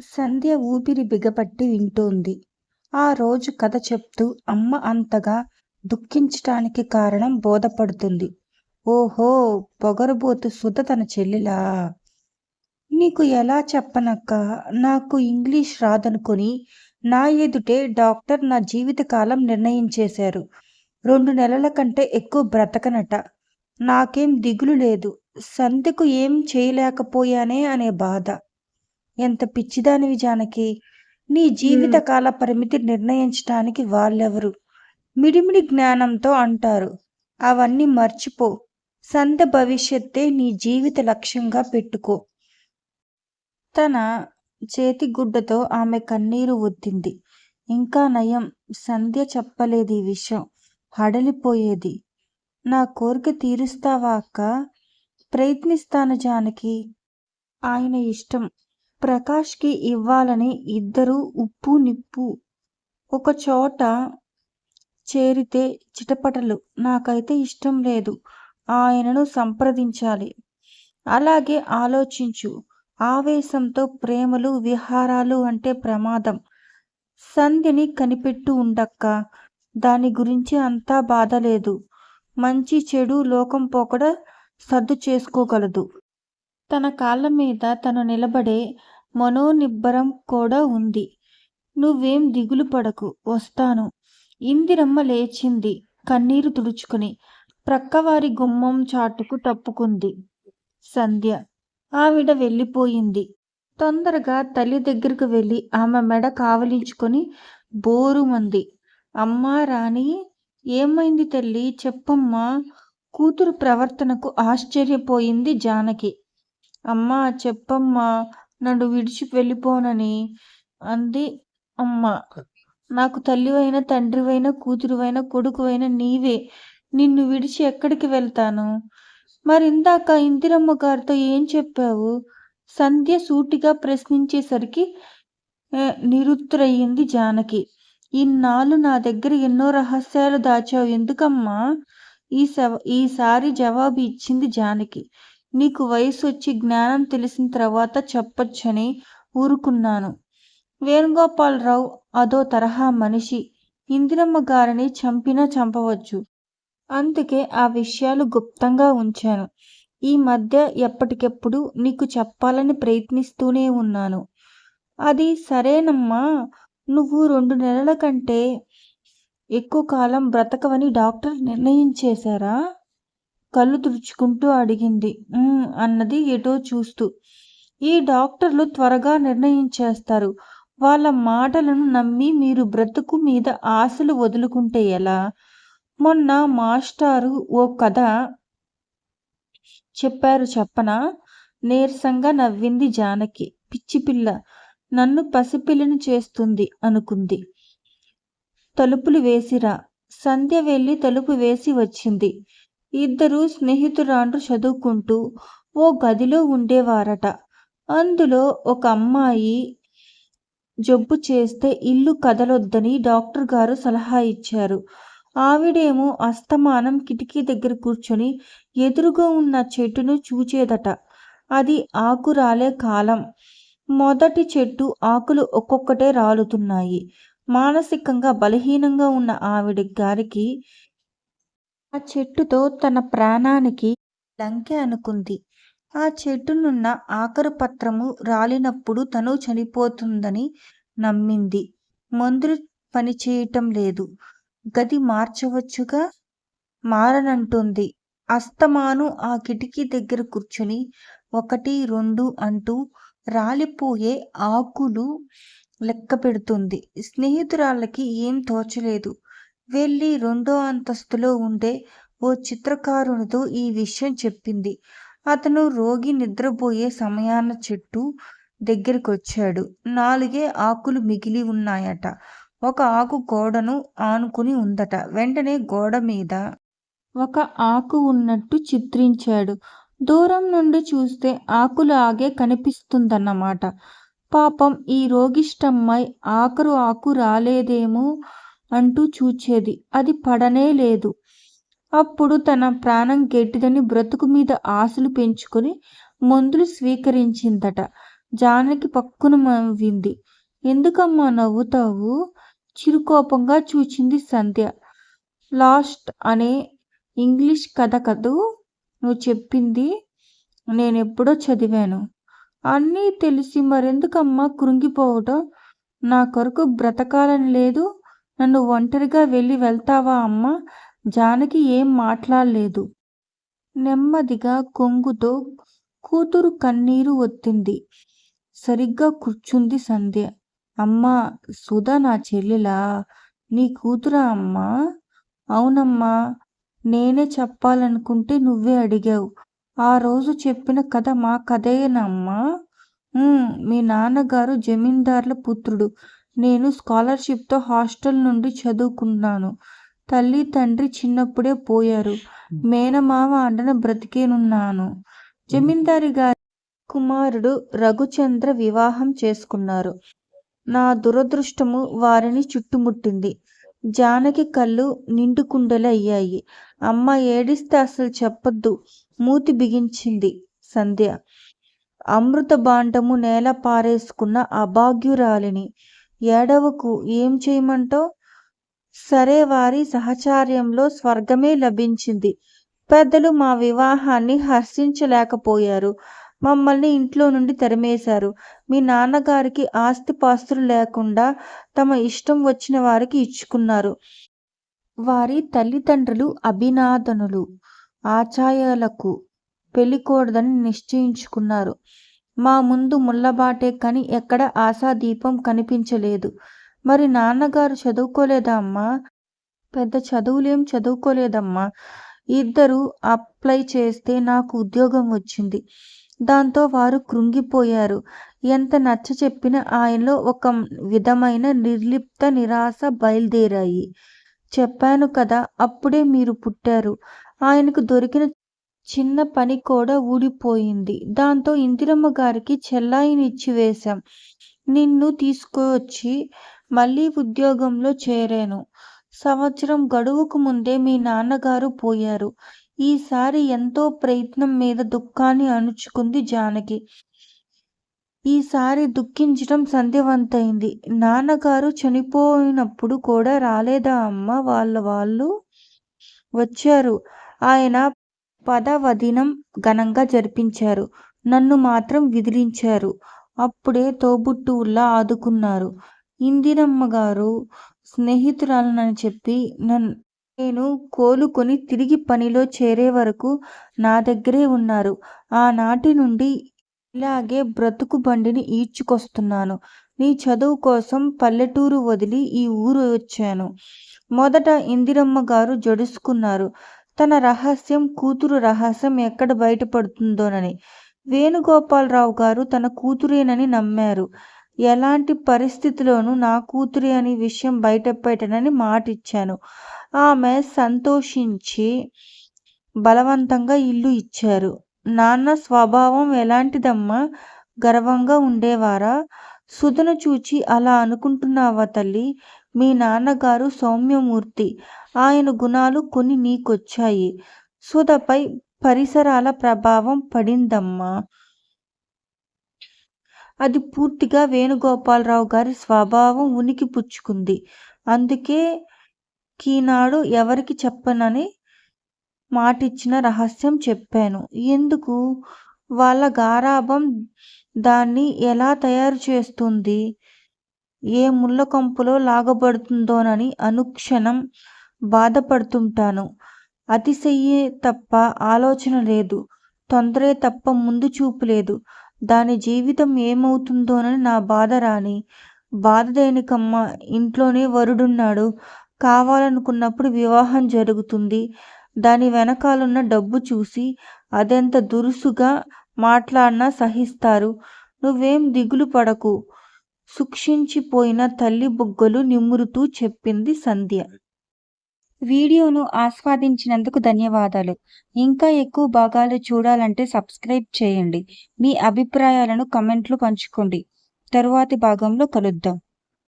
సంధ్య ఊపిరి బిగపట్టి వింటోంది. ఆ రోజు కథ చెప్తూ అమ్మ అంతగా దుఃఖించటానికి కారణం బోధపడుతుంది. ఓహో! పొగరుబోతు సుధ తన చెల్లెలా? నీకు ఎలా చెప్పనక్కా? నాకు ఇంగ్లీష్ రాదనుకుని నా ఎదుటే డాక్టర్ నా జీవితకాలం నిర్ణయించేశారు. రెండు నెలల కంటే ఎక్కువ బ్రతకనట. నాకేం దిగులు లేదు. సంధ్యకు ఏం చేయలేకపోయానే అనే బాధ. ఎంత పిచ్చిదానివి జానకి! నీ జీవితకాల పరిమితి నిర్ణయించటానికి వాళ్ళెవరు? మిడిమిడి జ్ఞానంతో అంటారు. అవన్నీ మర్చిపో. సంధ్య భవిష్యత్తే నీ జీవిత లక్ష్యంగా పెట్టుకో. తన చేతిగుడ్డతో ఆమె కన్నీరు ఒత్తింది. ఇంకా నయం సంధ్య చెప్పలేదీ విషయం. హడలిపోయేది. నా కోరిక తీరుస్తావా అక్కా? ప్రయత్నిస్తాను జానకి. ఆయన ఇష్టం. ప్రకాష్కి ఇవ్వాలని ఇద్దరూ నిప్పు ఒక ఒకచోట చేరితే చిటపటలు. నాకైతే ఇష్టం లేదు. ఆయనను సంప్రదించాలి. అలాగే ఆలోచించు. ఆవేశంతో ప్రేమలు, విహారాలు అంటే ప్రమాదం. సంధ్యని కనిపెట్టు ఉండక్క దాని గురించి అంతా బాధ లేదు మంచి చెడు లోకం పోకడ సర్దు చేసుకోగలదు. తన కాళ్ళ మీద తను నిలబడే మనోనిబ్బరం కూడా ఉంది. నువ్వేం దిగులు పడకు వస్తాను. ఇందిరమ్మ లేచింది కన్నీరు తుడుచుకుని. ప్రక్కవారి గుమ్మం చాటుకు తప్పుకుంది సంధ్య. ఆవిడ వెళ్ళిపోయింది. తొందరగా తల్లి దగ్గరకు వెళ్ళి ఆమె మెడ కావలించుకొని బోరుమంది. అమ్మా రాణి ఏమైంది తల్లి చెప్పమ్మా! కూతురు ప్రవర్తనకు ఆశ్చర్యపోయింది జానకి. అమ్మా! చెప్పమ్మా! నన్ను విడిచి వెళ్ళిపోనని అంది అమ్మ. నాకు తల్లివైన తండ్రివైన కూతురువైన కొడుకువైన నీవే. నిన్ను విడిచి ఎక్కడికి వెళ్తాను? మరిందాక ఇందిరమ్మ గారితో ఏం చెప్పావు? సంధ్య సూటిగా ప్రశ్నించేసరికి నిరుత్తరయ్యింది జానకి. ఇన్నాళ్ళు నా దగ్గర ఎన్నో రహస్యాలు దాచావు ఎందుకమ్మా? ఈ సవ ఈసారి జవాబు ఇచ్చింది జానకి. నీకు వయసు వచ్చి జ్ఞానం తెలిసిన తర్వాత చెప్పొచ్చని ఊరుకున్నాను. వేణుగోపాలరావు అదో తరహా మనిషి. ఇందిరమ్మ గారిని చంపినా చంపవచ్చు. అందుకే ఆ విషయాలు గుప్తంగా ఉంచాను. ఈ మధ్య ఎప్పటికెప్పుడు నీకు చెప్పాలని ప్రయత్నిస్తూనే ఉన్నాను. అది సరేనమ్మా! నువ్వు రెండు నెలల కంటే ఎక్కువ కాలం బ్రతకవని డాక్టర్ నిర్ణయించేశారా? కళ్ళు తుడుచుకుంటూ అడిగింది. అన్నది ఎటో చూస్తూ. ఈ డాక్టర్లు త్వరగా నిర్ణయించేస్తారు. వాళ్ళ మాటలను నమ్మి మీరు బ్రతుకు మీద ఆశలు వదులుకుంటే ఎలా? మొన్న మాస్టారు ఓ కథ చెప్పారు చెప్పనా? నీరసంగా నవ్వింది జానకి. పిచ్చిపిల్ల. నన్ను పసిపిల్లని చేస్తుంది అనుకుంది. తలుపులు వేసిరా. సంధ్య వెళ్ళి తలుపు వేసి వచ్చింది. ఇద్దరు స్నేహితురాండ్రు చదువుకుంటూ ఓ గదిలో ఉండేవారట. అందులో ఒక అమ్మాయి జబ్బు చేస్తే ఇల్లు కదలొద్దని డాక్టర్ గారు సలహా ఇచ్చారు. ఆవిడేమో అస్తమానం కిటికీ దగ్గర కూర్చొని ఎదురుగా ఉన్న చెట్టును చూచేదట. అది ఆకు రాలే కాలం. మొదటి చెట్టు ఆకులు ఒక్కొక్కటే రాలుతున్నాయి. మానసికంగా బలహీనంగా ఉన్న ఆవిడ గారికి ఆ చెట్టుతో తన ప్రాణానికి లంకె అనుకుంది. ఆ చెట్టునున్న ఆఖరు పత్రము రాలినప్పుడు తను చనిపోతుందని నమ్మింది. మందులు పనిచేయటం లేదు. గది మార్చవచ్చుగా? మారనంటుంది అస్తమాను ఆ కిటికీ దగ్గర కూర్చుని ఒకటి రెండు అంటూ రాలిపోయే ఆకులు లెక్కపెడుతుంది. స్నేహితురాళ్ళకి ఏం తోచలేదు. వెళ్ళి రెండో అంతస్తులో ఉండే ఓ చిత్రకారునితో ఈ విషయం చెప్పింది. అతను రోగి నిద్రపోయే సమయాన చెట్టు దగ్గరికొచ్చాడు నాలుగే ఆకులు మిగిలి ఉన్నాయట. ఒక ఆకు గోడను ఆనుకుని ఉందట. వెంటనే గోడ మీద ఒక ఆకు ఉన్నట్టు చిత్రించాడు. దూరం నుండి చూస్తే ఆకులాగే కనిపిస్తుందన్నమాట. పాపం ఈ రోగిష్టమ్మాయి ఆఖరు ఆకు రాలేదేమో అంటూ చూచేది. అది పడనే లేదు. అప్పుడు తన ప్రాణం గెట్టిదని బ్రతుకు మీద ఆశలు పెంచుకొని మందులు స్వీకరించిందట. జానకి పక్కున నవ్వింది. ఎందుకమ్మా నవ్వుతావు? చిరుకోపంగా చూచింది సంధ్య. లాస్ట్ అనే ఇంగ్లీష్ కథ కదూ? నువ్వు చెప్పింది నేను ఎప్పుడో చదివాను. అన్నీ తెలిసి మరెందుకమ్మా కృంగిపోవటం? నా కొరకు బ్రతకాలని లేదు. నన్ను ఒంటరిగా వెళ్ళి వెళ్తావా అమ్మా? జానకి ఏం మాట్లాడలేదు. నెమ్మదిగా కొంగుతో కూతురు కన్నీరు ఒత్తింది. సరిగ్గా కూర్చుంది సంధ్య. అమ్మా సుధా నా చెల్లెలా? నీ కూతురా అమ్మా? అవునమ్మా నేనే చెప్పాలనుకుంటే నువ్వే అడిగావు. ఆ రోజు చెప్పిన కథ మా కథేనమ్మా మీ నాన్నగారు జమీందార్ల పుత్రుడు. నేను స్కాలర్షిప్తో హాస్టల్ నుండి చదువుకున్నాను. తల్లి తండ్రి చిన్నప్పుడే పోయారు. మేనమామ అండన బ్రతికేనున్నాను. జమీందారి గారి కుమారుడు రఘుచంద్ర వివాహం చేసుకున్నారు. నా దురదృష్టము వారిని చుట్టుముట్టింది. జానకి కళ్ళు నిండుకుండలు అయ్యాయి. అమ్మ ఏడిస్తే అసలు చెప్పొద్దు. మూతి బిగించింది సంధ్య. అమృత బాండము నేల పారేసుకున్న అభాగ్యురాలిని ఏడవకు ఏం చేయమంటావు సరే వారి సహచార్యంలో స్వర్గమే లభించింది. పెద్దలు మా వివాహాన్ని హర్షించలేకపోయారు. మమ్మల్ని ఇంట్లో నుండి తరిమేశారు. మీ నాన్నగారికి ఆస్తిపాస్తులు లేకుండా తమ ఇష్టం వచ్చిన వారికి ఇచ్చుకున్నారు. వారి తల్లిదండ్రులు అభినాదనులు ఆచార్యులకు పెళ్ళికూడదని నిశ్చయించుకున్నారు. మా ముందు ముళ్ళబాటే కానీ ఎక్కడ ఆశాదీపం కనిపించలేదు. మరి నాన్నగారు చదువుకోలేదా అమ్మా? పెద్ద చదువులేం చదువుకోలేదమ్మా. ఇద్దరు అప్లై చేస్తే నాకు ఉద్యోగం వచ్చింది. దాంతో వారు కృంగిపోయారు. ఎంత నచ్చ చెప్పినా ఆయనలో ఒక విధమైన నిర్లిప్త నిరాశ బయలుదేరాయి. చెప్పాను కదా అప్పుడే మీరు పుట్టారు. ఆయనకు దొరికిన చిన్న పని కూడా ఊడిపోయింది. దాంతో ఇందిరమ్మ గారికి చెల్లాయిని ఇచ్చి వేశాం. నిన్ను తీసుకువచ్చి మళ్ళీ ఉద్యోగంలో చేరాను. సంవత్సరం గడువుకు ముందే మీ నాన్నగారు పోయారు. ఈసారి ఎంతో ప్రయత్నం మీద దుఃఖాన్ని అణుచుకుంది జానకి. ఈసారి దుఃఖించడం సంధ్యవంతైంది. నాన్నగారు చనిపోయినప్పుడు కూడా రాలేదా అమ్మ? వాళ్ళ వాళ్ళు వచ్చారు. ఆయన పదవదినం ఘనంగా జరిపించారు. నన్ను మాత్రం విదిలించారు. అప్పుడే తోబుట్టువుల్లా ఆదుకున్నారు. ఇందిరమ్మ గారు స్నేహితురాలనని చెప్పి నన్ను నేను కోలుకొని తిరిగి పనిలో చేరే వరకు నా దగ్గరే ఉన్నారు. ఆనాటి నుండి ఇలాగే బ్రతుకు బండిని ఈడ్చుకొస్తున్నాను. నీ చదువు కోసం పల్లెటూరు వదిలి ఈ ఊరు వచ్చాను. మొదట ఇందిరమ్మ గారు జడుసుకున్నారు. తన రహస్యం కూతురు రహస్యం ఎక్కడ బయటపడుతుందోనని. వేణుగోపాలరావు గారు తన కూతురేనని నమ్మారు. ఎలాంటి పరిస్థితిలోనూ నా కూతురే అని విషయం బయటపెట్టనని మాటిచ్చాను. ఆమె సంతోషించి బలవంతంగా ఇల్లు ఇచ్చారు. నాన్న స్వభావం ఎలాంటిదమ్మా? గర్వంగా ఉండేవారా? సుధను చూచి అలా అనుకుంటున్నావా తల్లి? మీ నాన్నగారు సౌమ్యమూర్తి. ఆయన గుణాలు కొన్ని నీకొచ్చాయి. సుధపై పరిసరాల ప్రభావం పడిందమ్మా. అది పూర్తిగా వేణుగోపాలరావు గారి స్వభావం ఉనికి పుచ్చుకుంది. అందుకే ఈనాడు ఎవరికి చెప్పనని మాటిచ్చిన రహస్యం చెప్పాను. ఎందుకు? వాళ్ళ గారాభం దాన్ని ఎలా తయారు చేస్తుంది? ఏ ముళ్ళకంపులో లాగబడుతుందోనని అనుక్షణం బాధపడుతుంటాను. అతిశయ్యే తప్ప ఆలోచన లేదు. తొందరే తప్ప ముందు చూపు లేదు. దాని జీవితం ఏమవుతుందోనని నా బాధ రాని. బాధ దేనికమ్మ? ఇంట్లోనే వరుడున్నాడు. కావాలనుకున్నప్పుడు వివాహం జరుగుతుంది. దాని వెనకాలన్న డబ్బు చూసి అదెంత దురుసుగా మాట్లాడినా సహిస్తారు. నువ్వేం దిగులు పడకు. సూక్షించిపోయిన తల్లి బుగ్గలు నిమురుతూ చెప్పింది సంధ్య. వీడియోను ఆస్వాదించినందుకు ధన్యవాదాలు. ఇంకా ఎక్కువ భాగాలు చూడాలంటే సబ్స్క్రైబ్ చేయండి. మీ అభిప్రాయాలను కమెంట్లు పంచుకోండి. తరువాతి భాగంలో కలుద్దాం.